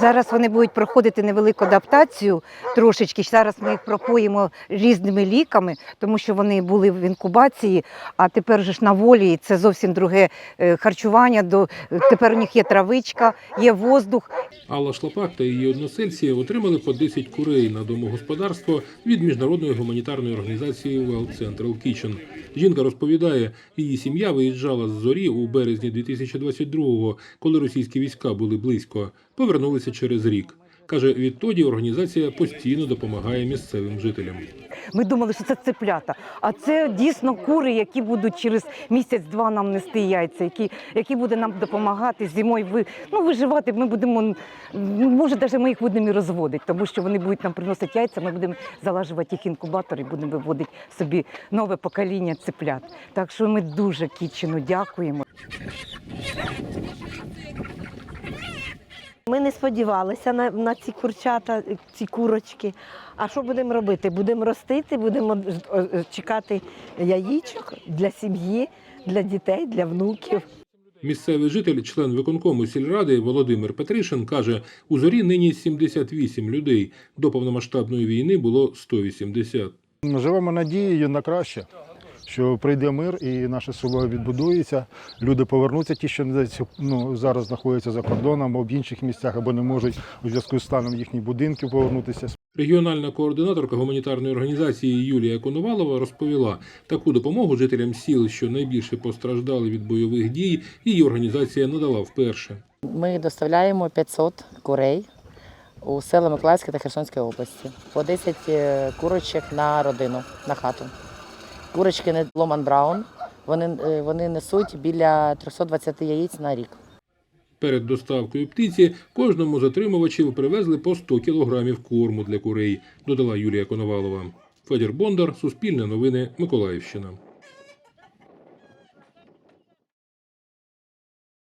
Зараз вони будуть проходити невелику адаптацію трошечки. Зараз ми їх пропоїмо різними ліками, тому що вони були в інкубації, а тепер же ж на волі і це зовсім друге е, харчування. До тепер у них є травичка, є воздух. Алла Шлапак та її односельці отримали по 10 курей на домогосподарство від міжнародної гуманітарної організації Well Central Kitchen. Жінка розповідає, її сім'я виїжджала з зорі у березні 2022-го, коли російські війська були близько. Повернулися через рік. Каже, відтоді організація постійно допомагає місцевим жителям. Ми думали, що це цеплята. А це дійсно кури, які будуть через місяць-два нам нести яйця, які, які буде нам допомагати зимою ви, ну, виживати. Ми будемо, може, навіть ми їх будемо і розводити, тому що вони будуть нам приносити яйця, ми будемо залажувати їх інкубатор і будемо виводити собі нове покоління цеплят. Так що ми дуже кічину дякуємо. Ми не сподівалися на, на ці курчата, ці курочки. А що будемо робити? Будемо ростити, будемо чекати яєчок для сім'ї, для дітей, для внуків. Місцевий житель, член виконкому сільради Володимир Петришин каже, у зорі нині 78 людей. До повномасштабної війни було 180. Живемо надією на краще, що прийде мир і наше село відбудується. Люди повернуться, ті, що ну, зараз знаходяться за кордоном або в інших місцях, або не можуть у зв'язку з станом їхніх будинків повернутися. Регіональна координаторка гуманітарної організації Юлія Коновалова розповіла, таку допомогу жителям сіл, що найбільше постраждали від бойових дій, її організація надала вперше. Ми доставляємо 500 курей у села Миколаївської та Херсонської області. По 10 е, курочок на родину, на хату. Курочки не Ломан Браун. Вони, е, вони несуть біля 320 яєць на рік. Перед доставкою птиці кожному з отримувачів привезли по 100 кілограмів корму для курей, додала Юлія Коновалова. Федір Бондар, Суспільне новини, Миколаївщина.